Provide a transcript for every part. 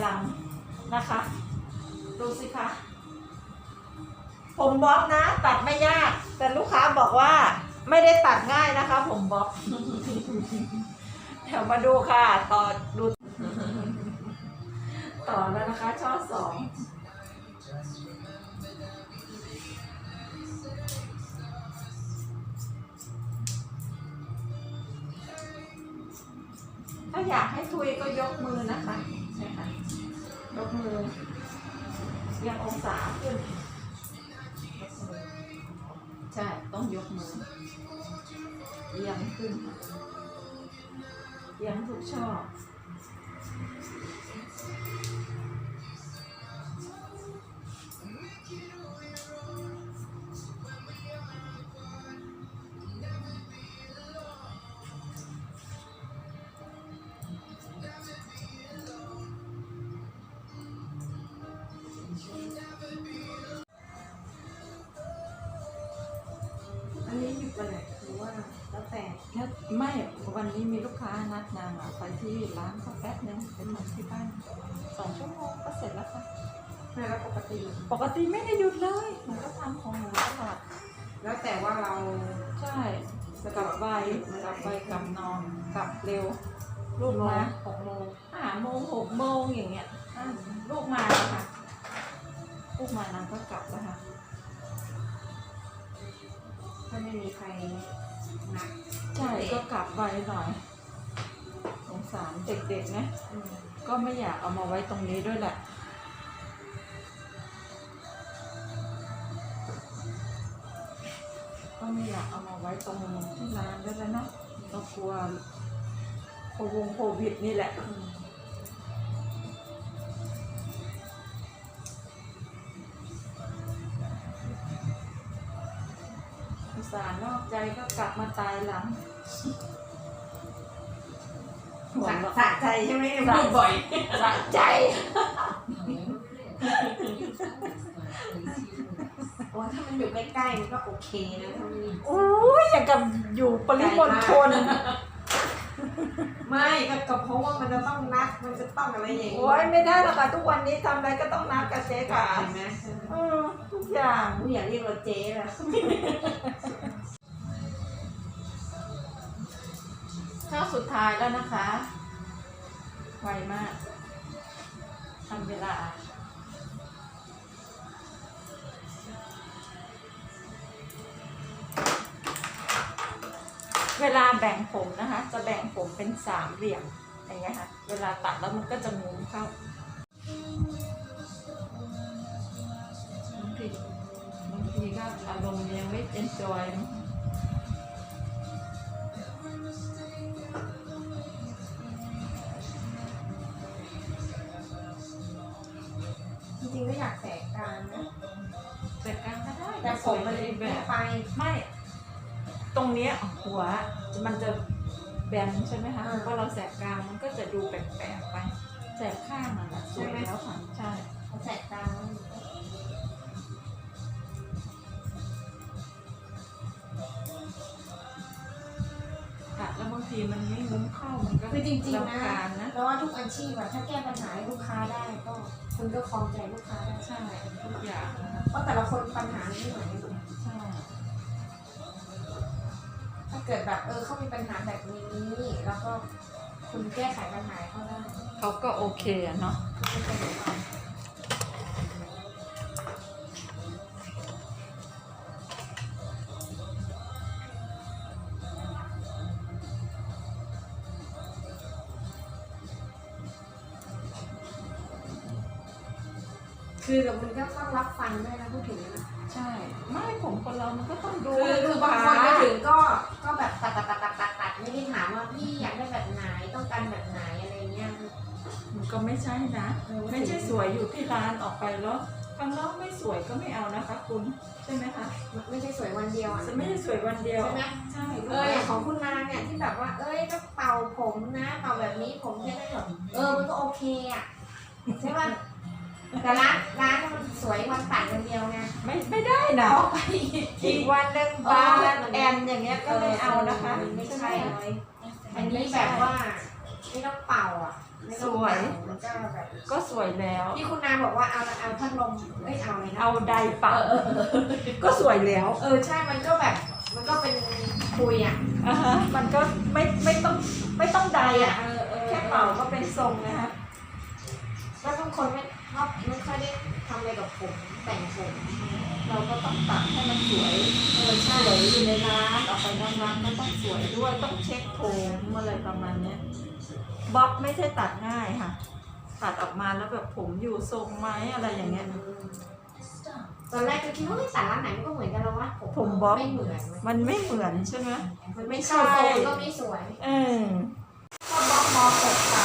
หลังนะคะ ดูสิคะ ผมบ๊อบนะ ตัดไม่ยาก แต่ลูกค้าบอกว่าไม่ได้ตัดง่ายนะคะ ผมบ๊อบเดี๋ยวมาดูค่ะ ต่อดูต่อแล้วนะคะ ช่อสองถ้าอยากให้ทุยก็ยกมือนะคะ ยังองศาขึ้น ใช่ ต้องยกมือเอียงขึ้นค่ะเอียงทุกช่อ แต่แล้วไม่วันนี้มีลูกค้านัดนางอะไปที่ร้านเขาแป๊บนึงเป็นเหมือนที่บ้านสองชั่วโมงก็เสร็จแล้วค่ะไม่แล้วปกติ ปกติไม่ได้หยุดเลยหนูก็ทำของหนูตลอดแล้วแต่ว่าเราใช่กลับไปกลับไปกลับนอนกลับเร็ว ลูกมาหกโมงห้าโมงหกโมงอย่างเงี้ยอะลูกมาแล้วค่ะลูกมานางก็กลับแล้วค่ะถ้าไม่มีใคร นัดใช่ก็กลับไวหน่อย สงสารเด็กๆนะอืมก็ไม่อยากเอามาไว้ตรงนี้ด้วยแหละ ก็ไม่อยากเอามาไว้ตรงที่ร้านด้วยแล้วเนาะก็กลัวโควงโควิดนี่แหละ อืม ส่าห์นอกใจก็กลับมาตายหลังหัวสะเราะสะใจใช่ไหมสะพูดบ่อยสะใจ โอ้ถ้ามันอยู่ใกล้ๆมันก็โอเคนะถ้ามันโอ้ยอย่างกับอยู่ปริมณฑลไม่ก็ก็เพราะว่ามันจะต้องนัดมันจะต้องอะไรอย่างโอ้ยไม่ได้หรอกค่ะทุกวันนี้ทำอะไรก็ต้องนัดกับเจ๊ค่ะเห็นไหมเออทุกอย่าง ผู้อยากเรียกเราเจ๊ละ สุดท้ายแล้วนะคะ ไวมากทำเวลา เวลาแบ่งผมนะคะ จะแบ่งผมเป็นสามเหลี่ยมอย่างเงี้ยค่ะ เวลาตัดแล้วมันก็จะมุมเข้าบางทีบางทีก็อารมณ์ยังไม่เอนจอย กแสกกลางนะแต่การก็ได้แต่ผมมันสวยไม่แบบไปไม่ ตรงเนี้ยหัวมันจะแบนใช่ไหมคะอ่าพอเราแสกกลางมันก็จะดูแปลกๆไปแสกข้างนั่นแหละสวยใช่ไหมแล้วค่ะใช่เอาแสกกลางค่ะแล้วบางทีมันไม่งุ้มเข้ามันก็คือจริงๆนะรำคาญนะ เพราะว่าทุกอาชีพอะถ้าแก้ปัญหาให้ลูกค้าได้ก็ คุณก็คลองใจลูกค้าได้ใช่ทุกอย่างนะคะเพราะแต่ละคนปัญหาไม่เหมือนกันใช่ถ้าเกิดแบบเออเขามีปัญหาแบบนี้แล้วก็คุณแก้ไขปัญหาให้เขาได้เขาก็โอเคอะเนาะไม่เป็นไรค่ คือเรามันก็ต้องรับฟังด้วยนะพูดถึงนะใช่ ไม่ผมคนเรามันก็ต้องดูคือคืลูอกบางคนค้าไปถึงก็ก็แบบตัดตัดตัดตัดตัดตัดไม่ได้ถามว่าพี่อยากได้แบบไหนต้องการแบบไหนอะไรเงี้ยมันก็ไม่ใช่นะเออไม่ใช่สวยอยู่ที่ร้านออกไปแล้วข้างนอกไม่สวยก็ไม่เอานะคะคุณใช่ไหมคะไม่ใช่สวยวันเดียวอะจะไม่ได้สวยวันเดียวใช่ไหมใช่เอออย่างของคุณนางเนี่ยที่แบบว่า เอ้ยก็เป่าผมนะเป่าแบบนี้ผมจะได้แบบเออมันก็โอเคอะใช่ป่ะ แต่ร้านร้านมันสวยวันตัดวันเดียวไงไม่ไม่ได้นะออกไปอีกอีกวันหนึ่งบาร์แอนอย่างเงี้ยก็ไม่เอานะคะมันไม่ใช่ไหมเลยอันนี้แบบว่าไม่ต้องเป่าอะไม่ต้องสวยแล้วก็แบบก็สวยแล้ว ที่คุณนาบอกว่าเอาเอาพัดลมเอ้ยเอาอะไรนะเอาใดเป่าก็สวยแล้วเออใช่มันก็แบบมันก็เป็นคุยอะอ่าฮะมันก็ไม่ไม่ต้องไม่ต้องใดอะ เออเออแค่เป่าก็เป็นทรงนะคะ แล้วบางคนไม่ ชอบไม่ค่อยได้ทำอะไรกับผมแต่งผมเราก็ต้องตัดให้มันสวยเออใช่สวยอยู่ในร้านออกไปนอกร้านก็ต้องสวยด้วยต้องเช็คผมอะไรประมาณเนี้ยบ๊อบไม่ใช่ตัดง่ายค่ะ ตัดออกมาแล้วแบบผมอยู่ทรงไหมอะไรอย่างเงี้ยตอนแรกก็คิดว่าเฮ้ยแต่ร้านไหนมันก็เหมือนกันแล้ววะผมบ๊อบไม่เหมือนมันไม่เหมือนใช่ไหมมันไม่เข้าทรงก็ไม่สวยเออก็บ๊อบมอหกค่ะ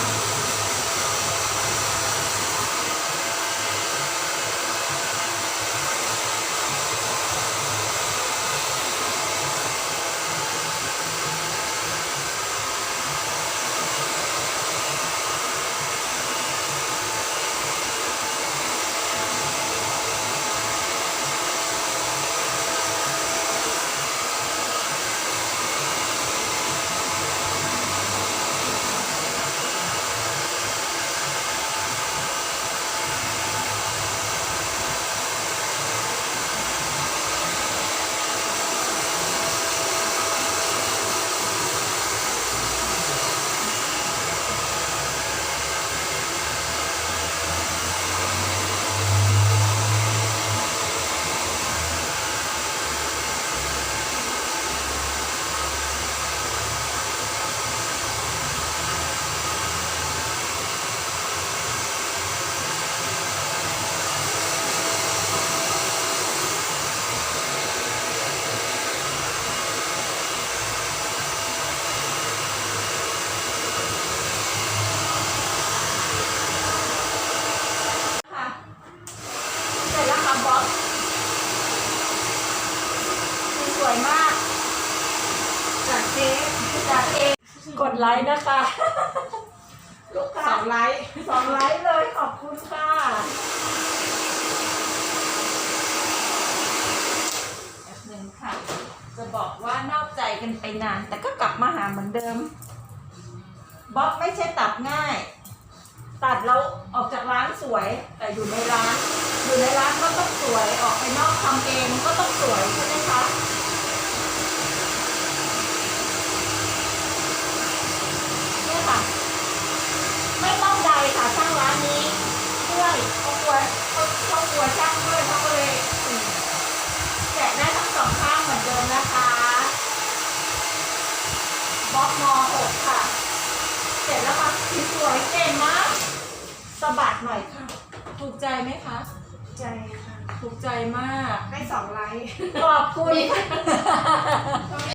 ค่ะเสร็จแล้วค่ะบ๊อบสวยมาก จากเจ๊ จากเอง กดไลค์นะคะ ลูกสค้าองไลท์สองไลค์เลยขอบคุณค่ะแบบหนึ่งค่ะ จะบอกว่านอกใจกันไปนาน แต่ก็กลับมาหาเหมือนเดิมบ๊อบไม่ใช่ตัดง่าย ตัดแล้วออกจากร้านสวย แต่อยู่ในร้าน อยู่ในร้านก็ต้องสวยออกไปนอกทำเองก็ต้องสวยใช่ไหมคะ เนี่ยค่ะ ไม่ต้องใดค่ะช่างร้านนี้ด้วยเขากลัวเขาเขากลัวช่างด้วยเขาก็เลยอืมแกะได้ทั้งสองข้างเหมือนเดิมนะคะ บล็อกมหกค่ะ เสร็จแล้วค่ะสีสวยเก่งมากสะบัดหน่อยค่ะ ถูกใจไหมคะ ใจค่ะ ถูกใจมาก ให้สองไลท์ขอบคุณ